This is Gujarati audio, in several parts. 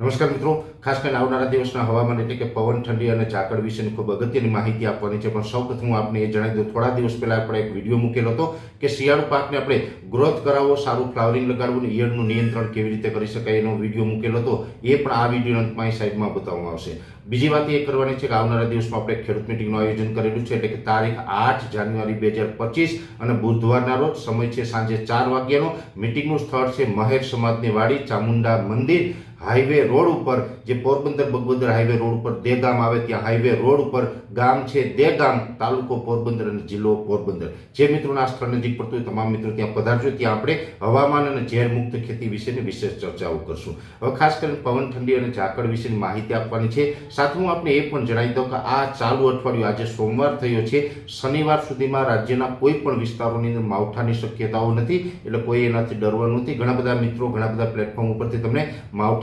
નમસ્કાર મિત્રો. ખાસ કરીને આવનારા દિવસના હવામાન એટલે કે પવન, ઠંડી અને ઝાકળ વિશેની ખૂબ અગત્યની માહિતી આપવાની છે. પણ સૌપ્રથમ હું આપને એ જણાવી દઉં, થોડા દિવસ પહેલા આપણે એક વીડિયો મૂકેલો હતો કે શિયાળુ પાકને આપણે ગ્રોથ કરાવવો સારું ફ્લાવરિંગ લગાડવું અને ઈયળનું નિયંત્રણ કેવી રીતે કરી શકાય એનો વીડિયો મૂકેલો હતો. એ પણ આ વીડિયો અંતમાં સાઈડમાં બતાવવામાં આવશે. બીજી વાત એ કરવાની છે કે આવનારા દિવસમાં આપણે ખેડૂત મિટિંગનું આયોજન કરેલું છે એટલે કે તારીખ આઠ જાન્યુઆરી બે હજાર પચીસ અને બુધવારના રોજ સમય છે સાંજે ચાર વાગ્યાનો. મિટિંગનું સ્થળ છે મહેર સમાજની વાડી, ચામુંડા મંદિર. હાઈવે રોડ ઉપર, જે પોરબંદર બગબંદર હાઈવે રોડ ઉપર દે ગામ આવે, ત્યાં હાઈવે રોડ ઉપર ગામ છે દે ગામ તાલુકો પોરબંદર અને જિલ્લો પોરબંદર. જે મિત્રોના આ સ્થળ નજીક પડતું હોય, તમામ મિત્રો ત્યાં પધારજો. ત્યાં આપણે હવામાન અને ઝેર મુક્ત ખેતી વિશેની વિશેષ ચર્ચાઓ કરશું. હવે ખાસ કરીને પવન, ઠંડી અને ઝાકળ વિશેની માહિતી આપવાની છે. સાથે હું આપને એ પણ જણાવી દઉં કે આ ચાલુ અઠવાડિયું, આજે સોમવાર થયો છે. શનિવાર સુધીમાં રાજ્યના કોઈ પણ વિસ્તારોની અંદર માવઠાની શક્યતાઓ નથી, એટલે કોઈ એનાથી ડરવાનું નથી. ઘણા બધા મિત્રો, ઘણા બધા પ્લેટફોર્મ ઉપરથી તમને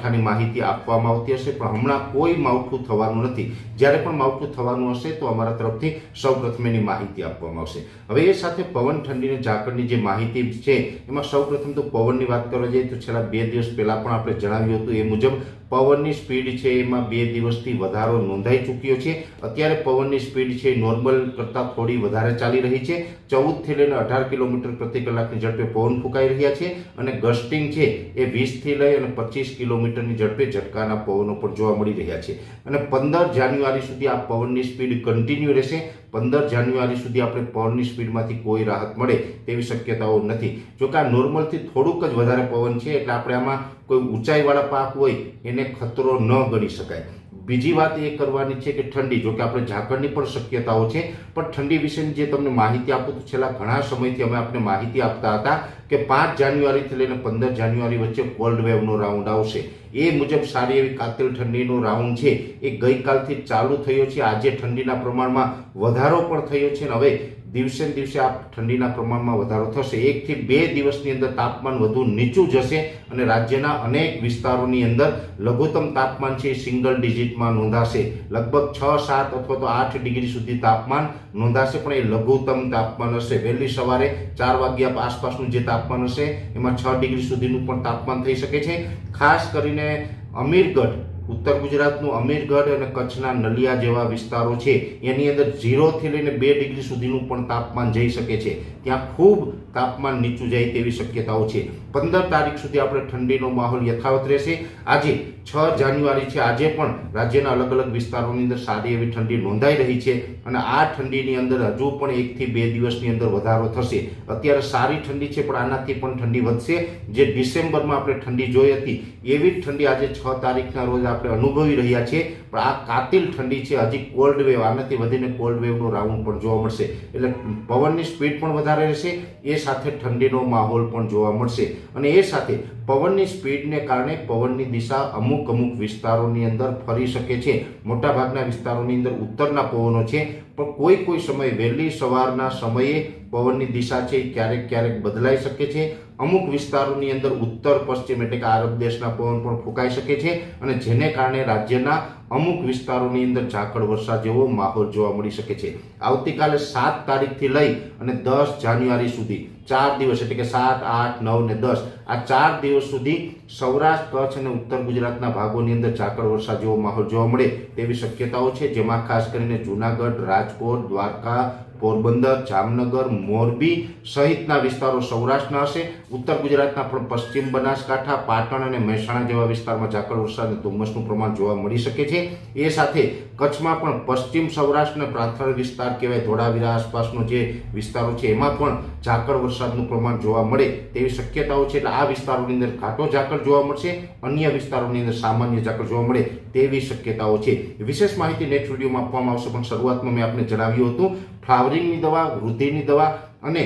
માવઠાની માહિતી આપવામાં આવતી હશે, પણ હમણાં કોઈ માવઠું થવાનું નથી. જ્યારે પણ માવઠું થવાનું હશે, તો અમારા તરફથી સૌપ્રથમ એની માહિતી આપવામાં આવશે. હવે એ સાથે પવન ઠંડીને ઝાકળની જે માહિતી છે, એમાં સૌપ્રથમ તો પવનની વાત કરવા જઈએ તો છેલ્લા બે દિવસ પહેલાં પણ આપણે જણાવ્યું હતું, એ મુજબ પવનની સ્પીડ છે એમાં બે દિવસથી વધારો નોંધાઈ ચૂક્યો છે. અત્યારે પવનની સ્પીડ છે નોર્મલ કરતાં થોડી વધારે ચાલી રહી છે. ચૌદથી લઈને અઢાર કિલોમીટર પ્રતિ કલાકની ઝડપે પવન ફૂંકાઈ રહ્યા છે અને ગસ્ટિંગ છે એ વીસથી લઈ અને પચીસ કિલોમીટરની ઝડપે ઝટકાના પવનો પણ જોવા મળી રહ્યા છે. અને પંદર જાન્યુઆરી સુધી આ પવનની સ્પીડ કન્ટિન્યુ રહેશે. પંદર જાન્યુઆરી સુધી આપણે પવનની સ્પીડમાંથી કોઈ રાહત મળે તેવી શક્યતાઓ નથી. જોકે આ નોર્મલથી થોડુંક જ વધારે પવન છે, એટલે આપણે આમાં કોઈ ઊંચાઈવાળા પાક હોય એને ખતરો ન ગણી શકાય. બીજી વાત એ કરવાની છે કે ઠંડી, જો કે આપણે ઝાકળની પણ શક્યતાઓ છે, પણ ઠંડી વિશેની જે તમને માહિતી આપું તો છેલ્લા ઘણા સમયથી અમે આપને માહિતી આપતા હતા કે પાંચ જાન્યુઆરીથી લઈને પંદર જાન્યુઆરી વચ્ચે કોલ્ડ વેવનો રાઉન્ડ આવશે. એ મુજબ સારી એવી કાતિલ ઠંડીનો રાઉન્ડ છે. એ ગઈકાલથી ચાલુ થયો છે. આજે ઠંડીના પ્રમાણમાં વધારો પણ થયો છે ને હવે દિવસે દિવસે આ ઠંડીના પ્રમાણમાં વધારો થશે. એકથી બે દિવસની અંદર તાપમાન વધુ નીચું જશે અને રાજ્યના અનેક વિસ્તારોની અંદર લઘુત્તમ તાપમાન છે સિંગલ ડિજિટમાં નોંધાશે. લગભગ છ, સાત અથવા તો આઠ ડિગ્રી સુધી તાપમાન નોંધાશે, પણ એ લઘુત્તમ તાપમાન હશે. વહેલી સવારે ચાર વાગ્યા આસપાસનું જે તાપમાન હશે, એમાં છ ડિગ્રી સુધીનું પણ તાપમાન થઈ શકે છે. ખાસ કરીને અમીરગઢ ઉત્તર ગુજરાતનું અમીરગઢ અને કચ્છના નલિયા જેવા વિસ્તારો છે. એની અંદર ઝીરોથી લઈને બે ડિગ્રી સુધીનું પણ તાપમાન જઈ શકે છે. ત્યાં ખૂબ તાપમાન નીચું જાય તેવી શક્યતાઓ છે. પંદર તારીખ સુધી આપણે ઠંડીનો માહોલ યથાવત રહેશે. આજે છ જાન્યુઆરી છે આજે પણ રાજ્યના અલગ અલગ વિસ્તારોની અંદર સારી એવી ઠંડી નોંધાઈ રહી છે અને આ ઠંડીની અંદર હજુ પણ એકથી બે દિવસની અંદર વધારો થશે. અત્યારે સારી ઠંડી છે, પણ આનાથી પણ ઠંડી વધશે. જે ડિસેમ્બરમાં આપણે ઠંડી જોઈ હતી, એવી જ ઠંડી આજે છ તારીખના રોજ આપણે અનુભવી રહ્યા છીએ. પણ આ કાતિલ ઠંડી છે, હજી કોલ્ડ વેવ આનાથી વધીને કોલ્ડ વેવનો રાઉન્ડ પણ જોવા મળશે. એટલે પવનની સ્પીડ પણ વધારે રહેશે, એ સાથે ઠંડીનો માહોલ પણ જોવા મળશે. અને એ સાથે પવનની સ્પીડને કારણે પવનની દિશા અમુક અમુક વિસ્તારોની અંદર ફરી શકે છે. મોટાભાગના વિસ્તારોની અંદર ઉત્તરના પવનો છે, પણ કોઈ કોઈ સમયે વહેલી સવારના સમયે પવનની દિશા છે ક્યારેક ક્યારેક બદલાઈ શકે છે. અમુક વિસ્તારોની અંદર ઉત્તર, પશ્ચિમ એટલે કે આરબ દેશના પવન પણ ફૂંકાઈ શકે છે અને જેને કારણે રાજ્યના અમુક વિસ્તારોની અંદર ઝાકળ વરસાદ જેવો માહોલ જોવા મળી શકે છે. આવતીકાલે સાત તારીખથી લઈ અને દસ જાન્યુઆરી સુધી ચાર દિવસ એટલે કે સાત, આઠ, નવ ને દસ. આ ચાર દિવસ સુધી સૌરાષ્ટ્ર, કચ્છ અને ઉત્તર ગુજરાતના ભાગોની અંદર ઝાકળ વર્ષા જેવો માહોલ જોવા મળે તેવી શક્યતાઓ છે, જેમાં ખાસ કરીને જૂનાગઢ, રાજકોટ, દ્વારકા, પોરબંદર, જામનગર, મોરબી સહિતના વિસ્તારો સૌરાષ્ટ્રના હશે. ઉત્તર ગુજરાતના પણ પશ્ચિમ બનાસકાંઠા, પાટણ અને મહેસાણા જેવા વિસ્તારમાં ઝાકળ વરસાદ અને ધુમ્મસનું પ્રમાણ જોવા મળી શકે છે. એ સાથે કચ્છમાં પણ પશ્ચિમ સૌરાષ્ટ્રના અને પ્રાંતળ વિસ્તાર કહેવાય ધોળાવીરા આસપાસનો જે વિસ્તારો છે, એમાં પણ ઝાકળ વરસાદનું પ્રમાણ જોવા મળે તેવી શક્યતાઓ છે. એટલે આ વિસ્તારોની અંદર ઘાટો ઝાકળ જોવા મળશે, અન્ય વિસ્તારોની અંદર સામાન્ય ઝાકળ જોવા મળે તેવી શક્યતાઓ છે. વિશેષ માહિતી નેક્સ્ટ વિડીયોમાં આપવામાં આવશે, પણ શરૂઆતમાં મેં આપને જણાવ્યું હતું, ફ્લાવરિંગની દવા, વૃદ્ધિની દવા અને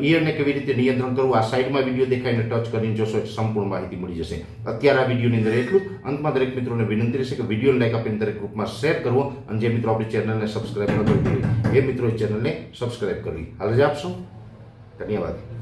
ઈયરને કેવી રીતે નિયંત્રણ કરવું, આ સાઈડમાં વીડિયો દેખાઈને ટચ કરીને જોશો સંપૂર્ણ માહિતી મળી જશે. અત્યારે આ વિડીયોની અંદર એટલું અંતમાં દરેક મિત્રોને વિનંતી રહેશે કે વિડીયોને લાઈક આપીને દરેક ગ્રુપમાં શેર કરવો અને જે મિત્રો આપણી ચેનલને સબસ્ક્રાઈબ ન કરી એ મિત્રો ચેનલને સબસ્ક્રાઈબ કરવી. હાલ જ આપશો. 革命。